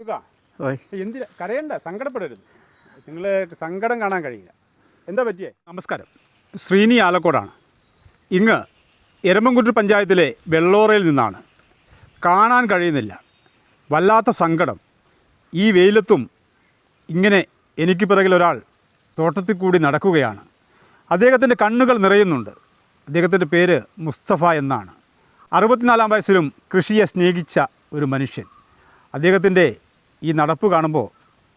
സുഖാ. എന്തിനാ? കരയണ്ട സങ്കടപ്പെടരുത്. നിങ്ങൾ സങ്കടം കാണാൻ കഴിയില്ല. എന്താ പറ്റിയേ? നമസ്കാരം. ശ്രീനി ആലക്കോടാണ്. ഇങ്ങ് എരമംകുറ്റൂർ പഞ്ചായത്തിലെ വെള്ളോറയിൽ നിന്നാണ്. കാണാൻ കഴിയുന്നില്ല. വല്ലാത്ത സങ്കടം. ഈ വെയിലത്തും ഇങ്ങനെ എനിക്ക് പിറകിൽ ഒരാൾ തോട്ടത്തിൽ കൂടി നടക്കുകയാണ്. അദ്ദേഹത്തിന്റെ കണ്ണുകൾ നിറയുന്നുണ്ട്. അദ്ദേഹത്തിന്റെ പേര് മുസ്തഫ എന്നാണ്. അറുപത്തിനാലാം വയസ്സിലും കൃഷിയെ സ്നേഹിച്ച ഒരു മനുഷ്യൻ. അദ്ദേഹത്തിന്റെ ഈ നടപ്പ് കാണുമ്പോൾ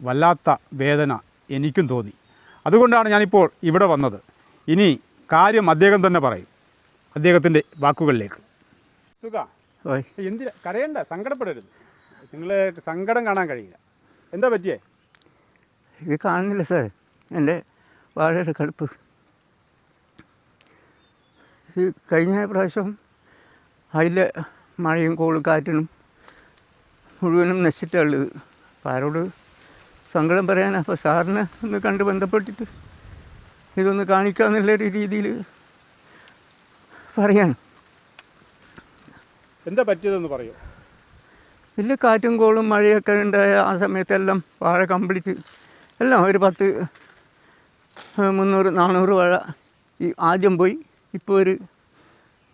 വല്ലാത്ത വേദന എനിക്കും തോന്നി. അതുകൊണ്ടാണ് ഞാനിപ്പോൾ ഇവിടെ വന്നത്. ഇനി കാര്യം അദ്ദേഹം തന്നെ പറയും. അദ്ദേഹത്തിന്റെ വാക്കുകളിലേക്ക്. സുഖ എന്തിനാ? കരയണ്ട സങ്കടപ്പെടരുത്. നിങ്ങൾ സങ്കടം കാണാൻ കഴിയില്ല. എന്താ പറ്റിയേ? ഇത് കാണുന്നില്ല സാർ എന്റെ വാഴയുടെ കടുപ്പ്. ഈ കഴിഞ്ഞ പ്രാവശ്യം അതിലെ മഴയും കോളും കാറ്റിനും മുഴുവനും നശിച്ചിട്ടുള്ളത് അപ്പം ആരോട് സങ്കടം പറയാനാണ് അപ്പോൾ സാറിനെ ഒന്ന് കണ്ട് ബന്ധപ്പെട്ടിട്ട് ഇതൊന്ന് കാണിക്കാന്നുള്ള ഒരു രീതിയിൽ പറയാണ്. എന്താ പറ്റിയതെന്ന് പറയൂ. വലിയ കാറ്റും കോളും മഴയൊക്കെ ഉണ്ടായ ആ സമയത്തെല്ലാം വാഴ കംപ്ലീറ്റ് എല്ലാം ഒരു പത്ത് മുന്നൂറ് നാനൂറ് വാഴ ഈ ആദ്യം പോയി. ഇപ്പോൾ ഒരു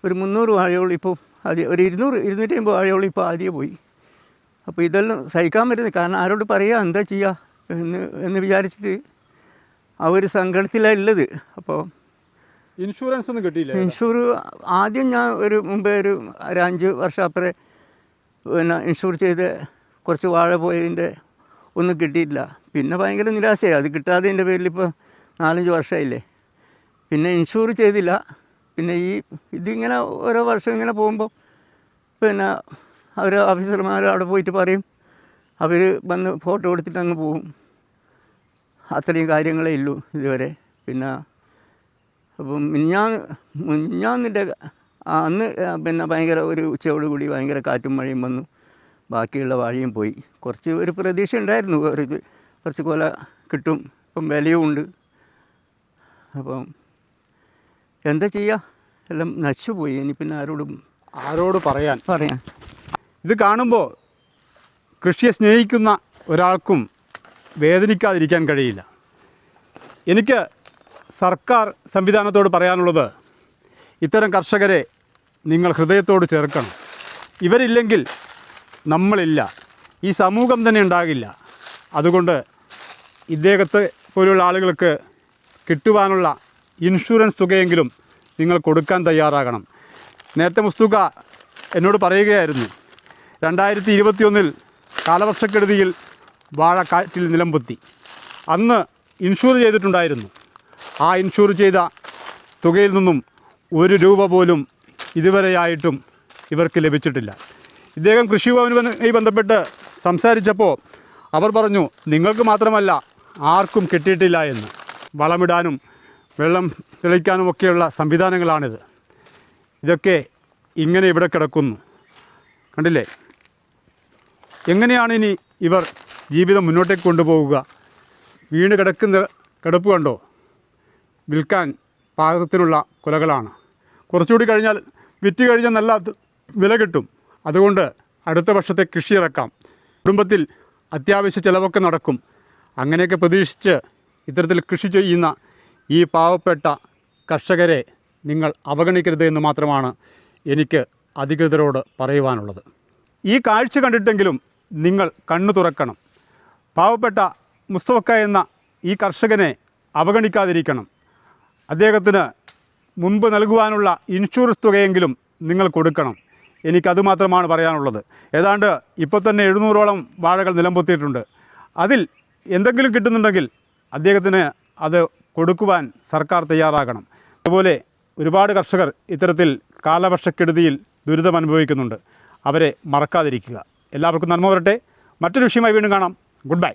ഒരു മുന്നൂറ് വാഴയോളം ഇപ്പോൾ ആദ്യം ഒരു ഇരുന്നൂറ് ഇരുന്നൂറ്റി അമ്പത് വാഴയോളം ഇപ്പോൾ ആദ്യം പോയി. അപ്പോൾ ഇതെല്ലാം സഹിക്കാൻ പറ്റുന്നത് കാരണം ആരോട് പറയുക എന്താ ചെയ്യുക എന്ന് എന്ന് വിചാരിച്ചിട്ട് ആ ഒരു സങ്കടത്തിലാണ് ഉള്ളത് അപ്പോൾ ഇൻഷുറൻസ് ഒന്നും കിട്ടിയില്ല ഇൻഷൂർ ആദ്യം ഞാൻ ഒരു മുമ്പേ ഒരു ഒരു അഞ്ച് വർഷം അപ്പുറം പിന്നെ ഇൻഷൂർ ചെയ്ത് കുറച്ച് വാഴ പോയതിന്റെ ഒന്നും കിട്ടിയിട്ടില്ല. പിന്നെ ഭയങ്കര നിരാശയായി. അത് കിട്ടാത്തതിന്റെ പേരിൽ ഇപ്പോൾ നാലഞ്ച് വർഷമായില്ലേ. പിന്നെ ഇൻഷൂർ ചെയ്തില്ല. പിന്നെ ഈ ഇതിങ്ങനെ ഓരോ വർഷം ഇങ്ങനെ പോകുമ്പോൾ പിന്നെ അവർ ഓഫീസർമാർ അവിടെ പോയിട്ട് പറയും അവർ വന്ന് ഫോട്ടോ എടുത്തിട്ട് അങ്ങ് പോവും. അത്രയും കാര്യങ്ങളേ ഉള്ളൂ ഇതുവരെ. പിന്നെ അപ്പം മിഞ്ഞാ മിഞ്ഞാന്നിന്റെ അന്ന് പിന്നെ ഭയങ്കര ഒരു ഉച്ചയോട് കൂടി ഭയങ്കര കാറ്റും മഴയും വന്നു. ബാക്കിയുള്ള വാഴയും പോയി. കുറച്ച് ഒരു പ്രതീക്ഷ ഉണ്ടായിരുന്നു ഒരു ഇത് കുറച്ച് കൊല കിട്ടും ഇപ്പം വിലയും ഉണ്ട്. അപ്പം എന്താ ചെയ്യുക എല്ലാം നശിച്ചു പോയി. ഇനി പിന്നെ ആരോടും ആരോട് പറയാൻ? പറയാൻ. ഇത് കാണുമ്പോൾ കൃഷിയെ സ്നേഹിക്കുന്ന ഒരാൾക്കും വേദനിക്കാതിരിക്കാൻ കഴിയില്ല. എനിക്ക് സർക്കാർ സംവിധാനത്തോട് പറയാനുള്ളത് ഇത്തരം കർഷകരെ നിങ്ങൾ ഹൃദയത്തോട് ചേർക്കണം. ഇവരില്ലെങ്കിൽ നമ്മളില്ല. ഈ സമൂഹം തന്നെ ഉണ്ടാകില്ല. അതുകൊണ്ട് ഇദ്ദേഹത്തെ പോലുള്ള ആളുകൾക്ക് കിട്ടുവാനുള്ള ഇൻഷുറൻസ് തുകയെങ്കിലും നിങ്ങൾ കൊടുക്കാൻ തയ്യാറാകണം. നേരത്തെ മുസ്തുക എന്നോട് പറയുകയായിരുന്നു രണ്ടായിരത്തി ഇരുപത്തിയൊന്നിൽ കാലവർഷക്കെടുതിയിൽ വാഴ കാറ്റിൽ നിലംപൊത്തി അന്ന് ഇൻഷൂർ ചെയ്തിട്ടുണ്ടായിരുന്നു. ആ ഇൻഷൂർ ചെയ്ത തുകയിൽ നിന്നും ഒരു രൂപ പോലും ഇതുവരെയായിട്ടും ഇവർക്ക് ലഭിച്ചിട്ടില്ല. ഇദ്ദേഹം കൃഷിഭവനുമായി ബന്ധപ്പെട്ട് സംസാരിച്ചപ്പോൾ അവർ പറഞ്ഞു നിങ്ങൾക്ക് മാത്രമല്ല ആർക്കും കിട്ടിയിട്ടില്ല എന്ന്. വളമിടാനും വെള്ളം തെളിക്കാനും ഒക്കെയുള്ള സംവിധാനങ്ങളാണിത്. ഇതൊക്കെ ഇങ്ങനെ ഇവിടെ കിടക്കുന്നു. കണ്ടില്ലേ? എങ്ങനെയാണ് ഇനി ഇവർ ജീവിതം മുന്നോട്ടേക്ക് കൊണ്ടുപോവുക? വീണ് കിടക്കുന്ന കിടപ്പ് കണ്ടോ? വിൽക്കാൻ പാകത്തിനുള്ള കുലകളാണ്. കുറച്ചുകൂടി കഴിഞ്ഞാൽ വിറ്റ് കഴിഞ്ഞാൽ നല്ല വില കിട്ടും. അതുകൊണ്ട് അടുത്ത വർഷത്തെ കൃഷി ഇറക്കാം. കുടുംബത്തിൽ അത്യാവശ്യ ചിലവൊക്കെ നടക്കും. അങ്ങനെയൊക്കെ പ്രതീക്ഷിച്ച് ഇത്തരത്തിൽ കൃഷി ചെയ്യുന്ന ഈ പാവപ്പെട്ട കർഷകരെ നിങ്ങൾ അവഗണിക്കരുത് എന്ന് മാത്രമാണ് എനിക്ക് അധികൃതരോട് പറയുവാനുള്ളത്. ഈ കാഴ്ച കണ്ടിട്ടെങ്കിലും നിങ്ങൾ കണ്ണു തുറക്കണം. പാവപ്പെട്ട മുസ്തഫക്ക എന്ന ഈ കർഷകനെ അവഗണിക്കാതിരിക്കണം. അദ്ദേഹത്തിന് മുൻപ് നൽകുവാനുള്ള ഇൻഷുറൻസ് തുകയെങ്കിലും നിങ്ങൾ കൊടുക്കണം. എനിക്കത് മാത്രമാണ് പറയാനുള്ളത്. ഏതാണ്ട് ഇപ്പോൾ തന്നെ എഴുന്നൂറോളം വാഴകൾ നിലംപൊത്തിയിട്ടുണ്ട്. അതിൽ എന്തെങ്കിലും കിട്ടുന്നുണ്ടെങ്കിൽ അദ്ദേഹത്തിന് അത് കൊടുക്കുവാൻ സർക്കാർ തയ്യാറാകണം. അതുപോലെ ഒരുപാട് കർഷകർ ഇത്തരത്തിൽ കാലവർഷക്കെടുതിയിൽ ദുരിതം അനുഭവിക്കുന്നുണ്ട് അവരെ മറക്കാതിരിക്കുക. എല്ലാവർക്കും നന്മ വരട്ടെ. മറ്റൊരു വിഷയമായി വീണ്ടും കാണാം. Good bye